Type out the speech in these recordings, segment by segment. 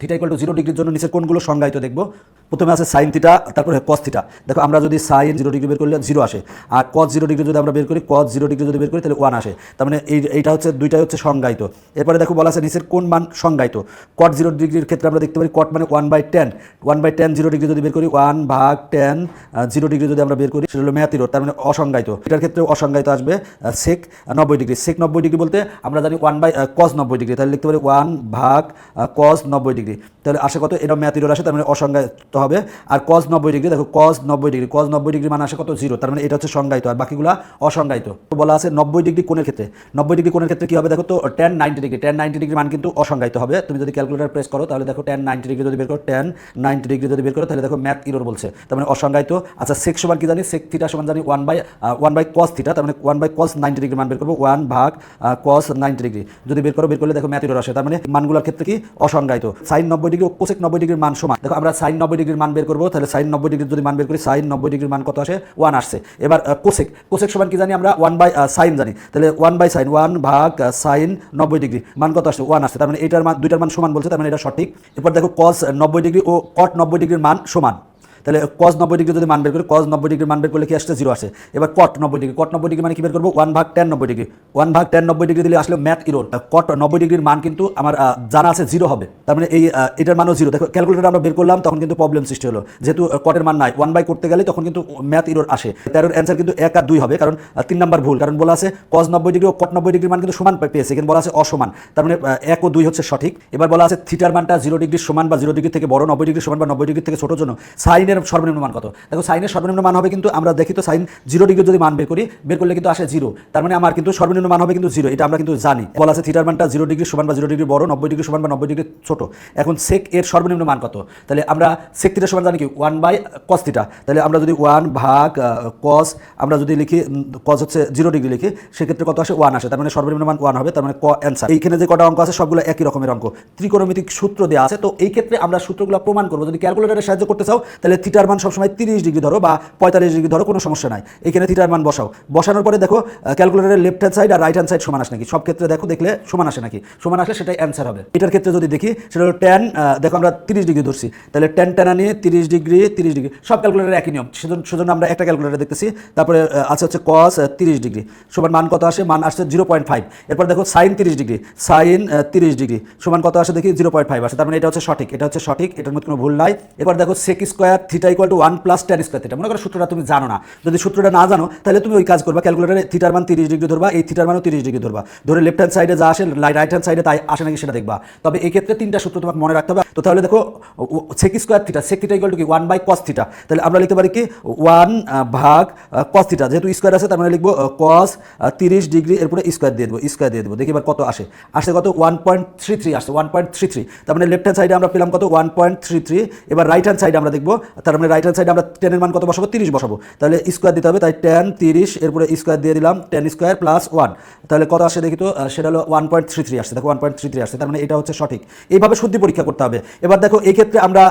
Theta equal two zero ডিগ্রির জন্য নিচের কোনগুলো সংজ্ঞায়িত দেখব। প্রথমে আছে সাইন থিটা তারপরে কস থিটা দেখো, আমরা যদি সাইন জিরো ডিগ্রি বের করলে জিরো আসে। আর কস জিরো ডিগ্রি যদি আমরা বের করি কস জিরো ডিগ্রি যদি বের করি, তাহলে ওয়ান আসে। তার মানে এই এইটা হচ্ছে, দুইটাই হচ্ছে সংজ্ঞায়িত। এরপরে দেখো, বলা আছে নিচের কোন মান সংজ্ঞায়িত। কট জিরো ডিগ্রির ক্ষেত্রে আমরা দেখতে পারি কট মানে one by tan one by tan zero degree যদি বের করি ওয়ান ভাগ টেন জিরো ডিগ্রি যদি আমরা বের করি, সেটা হলো ম্যাথিরো তার মানে অসংজ্ঞায়িত। এটার ক্ষেত্রে অসংজ্ঞায়িত আসবে সেক নব্বই ডিগ্রি সেক নব্বই ডিগ্রি বলতে আমরা জানি ওয়ান বাই কস নব্বই ডিগ্রি তাহলে লিখতে পারি ওয়ান ভাগ কস নব্বই ডিগ্রি তাহলে আসে কত, এটা ম্যাথিরোর আসে, তার মানে অসংজ্ঞায়িত হবে। আর কস নব্বই ডিগ্রি, দেখো কস নব্বই ডিগ্রি কস নব্বই ডিগ্রি মানে আসে কত? জিরো তার মানে এটা হচ্ছে সংজ্ঞায়িত। আর বাকিগুলো অসংজ্ঞায়িত। বলা আছে নব্বই ডিগ্রি কোণের ক্ষেত্রে। নব্বই ডিগ্রি কোণের ক্ষেত্রে কি হবে দেখো তো? Tan ninety degree tan ninety degree মান কিন্তু অসংজ্ঞায়িত হবে। তুমি যদি ক্যালকুলেটার প্রেস করো, তাহলে দেখো টেন নাইনটি ডিগ্রি যদি বের করো টেন নাইনটি ডিগ্রি যদি বের করো, তাহলে দেখো ম্যাথ ইরোর বলছে। তার মানে অসংজ্ঞায়িত। আচ্ছা সেক সমান কি জানি? সেক থিটা সমান জানি one by one by cos theta তার মানে one by cos ninety degree মান বের করব। ওয়ান ভাগ কস নাইনটি ডিগ্রি যদি বের করো, বের করলে দেখো ম্যাথ ইরোর আসে। তার মানে মানগুলোর ক্ষেত্রে কি? অসংজ্ঞায়িত। সাইন নব্বই ডিগ্রি কোসেক নব্বই ডিগ্রির মান সমান। দেখো, আমরা সাইন নব্বই ডিগ্রির মান বের করব, তাহলে সাইন নব্বই ডিগ্রি যদি মান বের করি সাইন নব্বই ডিগ্রির মান কত আসে? ওয়ান আসছে। এবার কোসেক। কোসেক সমান কি জানি আমরা? ওয়ান বাই সাইন জানি। তাহলে ওয়ান বাই সাইন, ওয়ান ভাগ সাইন নব্বই ডিগ্রি। মান কত আসছে? ওয়ান আসছে। তার মানে এটার মান, দুইটার মান সমান বলছে, তার মানে এটা সঠিক। এরপর দেখো কস নব্বই ডিগ্রি ও কট নব্বই ডিগ্রির মান সমান। তাহলে কস নব্বই ডিগ্রি যদি মান বের করি কস নব্বই ডিগ্রি মান বের করলে কি আসছে জিরো আসে? এবার কট নব্বই ডিগ্রি কট নব্বই ডিগ্রি মানে কি বের করব? ওয়ান ভাগ টেন নব্বই ডিগ্রি ওয়ান ভাগ টেন নব্বই ডিগ্রি দিলে আসলে ম্যাথ ইরোড কট নব্বই ডিগ্রির মান কিন্তু আমার জানা আছে জিরো হবে। তার মানে এই এটার মানও জিরো দেখো ক্যালকুলেটার আমরা বের করলাম, তখন কিন্তু প্রবলেম সৃষ্টি হলো। যেহেতু কটের মান নাই ওয়ান বাই করতে গেলে তখন কিন্তু ম্যাথ ইরোড আসে। তেরোর অ্যান্সার কিন্তু এক আর দুই হবে, কারণ তিন নাম্বার ভুল। কারণ বলা আছে কস নব্বই ডিগ্রি ও কট নব্বই ডিগ্রির মান কিন্তু সমান পেয়েছে, কিন্তু বলা আছে অসমান। তার মানে এক ও দুই হচ্ছে সঠিক। এবার বলা আছে থিটার মানটা জিরো ডিগ্রি সমান বা জিরো ডিগ্রি থেকে বড়, নব্বই ডিগ্রি সমান বা নব্বই ডিগ্রি থেকে ছোটোর জন্য। সাইনের সর্বনিম্ন মান কত? দেখো, সাইনের সর্বনিম্ন মান হবে কিন্তু আমরা দেখি তো সাইন জিরো ডিগ্রি যদি মান বের করি, বের করলে কিন্তু আসে জিরো। তার মানে আমার কিন্তু সর্বনিম্ন মান হবে কিন্তু জিরো, এটা আমরা কিন্তু জানি। বলা আছে থিটার মানটা জিরো ডিগ্রি সমান বা জিরো ডিগ্রি বড়, নব্বই ডিগ্রি সমান বা নব্বই ডিগ্রি ছোট। এখন সেক এর সর্বনিম্ন মান কত? তাহলে আমরা সেক থিটার সমান জানি কি? ওয়ান বাই কস থিটা তাহলে আমরা যদি ওয়ান ভাগ কস আমরা যদি লিখি কস হচ্ছে জিরো ডিগ্রি লিখি, সেক্ষেত্রে কত আসে? ওয়ান আসে। তার মানে সর্বনিম্ন মান ওয়ান হবে, তার মানে ক অ্যান্সার এইখানে যে কটা অঙ্ক আছে, সবগুলো একই রকমের অঙ্ক। ত্রিকোণমিতিক সূত্র দেওয়া আছে, তো এই ক্ষেত্রে আমরা সূত্রগুলো প্রমাণ করব। যদি ক্যালকুলেটারের সাহায্য করতে চাও, তাহলে থিটার মান সবসময় তিরিশ ডিগ্রি ধরো বা পঁয়তাল্লিশ ডিগ্রি ধরো, কোনো সমস্যা নাই। এখানে থিটার মান বসাও। বসানোর পরে দেখো ক্যালকুলেটারের লেফট হ্যান্ড সাইড আর রাইট হ্যান্ড সাইড সমান আসে নাকি? সব ক্ষেত্রে দেখো দেখলে সমান আসে নাকি? সমান আসলে সেটাই অ্যান্সার হবে। এটার ক্ষেত্রে যদি দেখি, সেটা হলো টেন দেখো আমরা তিরিশ ডিগ্রি ধরছি। তাহলে টেন টেনা নিয়ে তিরিশ ডিগ্রি তিরিশ ডিগ্রি, সব ক্যালকুলেটার একই নিয়ম। সেজন্য সেজন্য আমরা একটা ক্যালকুলেটার দেখতেছি। তারপরে আছে হচ্ছে কস তিরিশ ডিগ্রি। সমান মান কত আসে? মান আসছে জিরো পয়েন্ট ফাইভ এরপর দেখো সাইন তিরিশ ডিগ্রি। সাইন তিরিশ ডিগ্রি। সমান কত আসে দেখি? জিরো পয়েন্ট ফাইভ আসে। তার মানে এটা হচ্ছে সঠিক। এটা হচ্ছে সঠিক। এটার মধ্যে কোনো ভুল নাই। এরপর দেখো sec square theta equal to one plus tan square theta মনে করো সূত্রটা তুমি জানো না। যদি সূত্রটা না জানো, তাহলে তুমি ওই কাজ করবা। ক্যালকুলেটারে থিটার মান তিরিশ ডিগ্রি ধরবা, এই থিটার মানও তিরিশ ডিগ্রি ধরবা। ধরে লেফট হ্যান্ড সাইডে যা আসে রাইট হ্যান্ড সাইডে তাই আসে নাকি সেটা দেখবা। তবে এই ক্ষেত্রে তিনটা সূত্র তোমাকে মনে রাখতে হবে। তো তাহলে দেখো sec square theta sec theta equal to কি? ওয়ান বাই কস থিটা তাহলে আমরা লিখতে পারি কি? ওয়ান ভাগ কস থিটা যেহেতু স্কোয়ার আছে, তার মানে লিখব কস তিরিশ ডিগ্রি এরপরে স্কোয়ার দিয়ে দেবো স্কোয়ার দিয়ে দেবো। দেখি এবার কত আসে। আসে কত? ওয়ান পয়েন্ট থ্রি থ্রি আসে ওয়ান পয়েন্ট থ্রি থ্রি তার মানে লেফট হ্যান্ড সাইডে আমরা পেলাম কত? ওয়ান পয়েন্ট থ্রি থ্রি এবার রাইট হ্যান্ড সাইডে আমরা দেখব তার মানে রাইট হ্যান্ড সাইডে আমরা টেনের মান কত বসাবো? তিরিশ বসাবো। তাহলে স্কোয়ার দিতে হবে, তাই টেন তিরিশ, এরপরে স্কোয়ার দিয়ে দিলাম টেন স্কোয়ার প্লাস ওয়ান তাহলে কত আসে দেখি তো? সেটা হলো ওয়ান পয়েন্ট থ্রি থ্রি আসছে। দেখো ওয়ান পয়েন্ট থ্রি থ্রি আসছে, তার মানে এটা হচ্ছে সঠিক। এইভাবে শুদ্ধি পরীক্ষা করতে হবে। এবার দেখো, এই ক্ষেত্রে আমরা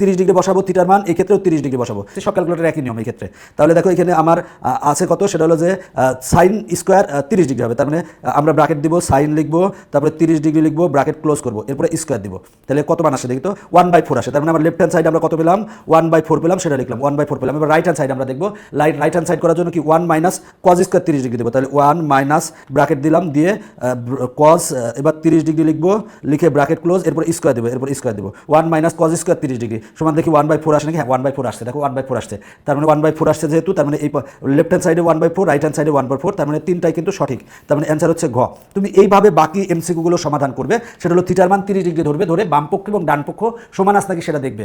তিরিশ ডিগ্রি বসাবো থিটার মান, এই ক্ষেত্রেও তিরিশ ডিগ্রি বসাবো। সব ক্যালকুলেটার একই নিয়ম এই ক্ষেত্রে। তাহলে দেখো, এখানে আমার আছে কত? সেটা হলো যে সাইন স্কোয়ার তিরিশ ডিগ্রি হবে। তার মানে আমরা ব্রাকেট দিব সাইন লিখব, তারপরে তিরিশ ডিগ্রি লিখব ব্রাকেট ক্লোজ করব, এরপরে স্কোয়ার দিব। তাহলে কত মান আসে দেখি তো? ওয়ান বাই ফোর আসে। তার মানে আমার লেফট হ্যান্ড সাইড আমরা কত পেলাম? ওয়ান বাই ফোর পেলাম, সেটা লিখলাম। ওয়ান বাই ফোর পেলাম। এবার রাইট হ্যান্ড সাইড আমরা দেখব। লাইট রাইট হ্যান্ড সাইড করার জন্য কি? ওয়ান মাইনাস কজ স্কোয়ার তিরিশ ডিগ্রি দেবো। তাহলে ওয়ান মাইনাস ব্রাকেট দিলাম, দিয়ে কজ এবার তিরিশ ডিগ্রি লিখব, লিখে ব্রাকেট ক্লোজ এরপর স্কোয়ার দেবো, এরপর স্কোয়ার দেবো। ওয়ান মাইনাস কজ স্কোয়ার তিরিশ ডিগ্রি। সমান দেখি ওয়ান বাই ফোর আসে নাকি? হ্যাঁ ওয়ান বাই ফোর আসছে। দেখো ওয়ান বাই ফোর আসছে। তার মানে ওয়ান বাই ফোর আসছে যেহেতু, তার মানে এই লেফট হ্যান্ড সাইডে one by four right hand সাইডে ওয়ান বাই ফোর তার মানে তিনটাই কিন্তু সঠিক। তার মানে অ্যান্সার হচ্ছে ঘ। তুমি এইভাবে বাকি এমসিকিউগুলো সমাধান করবে। সেটা হলো থিটার মান তিরিশ ডিগ্রি ধরবে, ধরে বামপক্ষ এবং ডানপক্ষ সমান আসে নাকি সেটা দেখবে।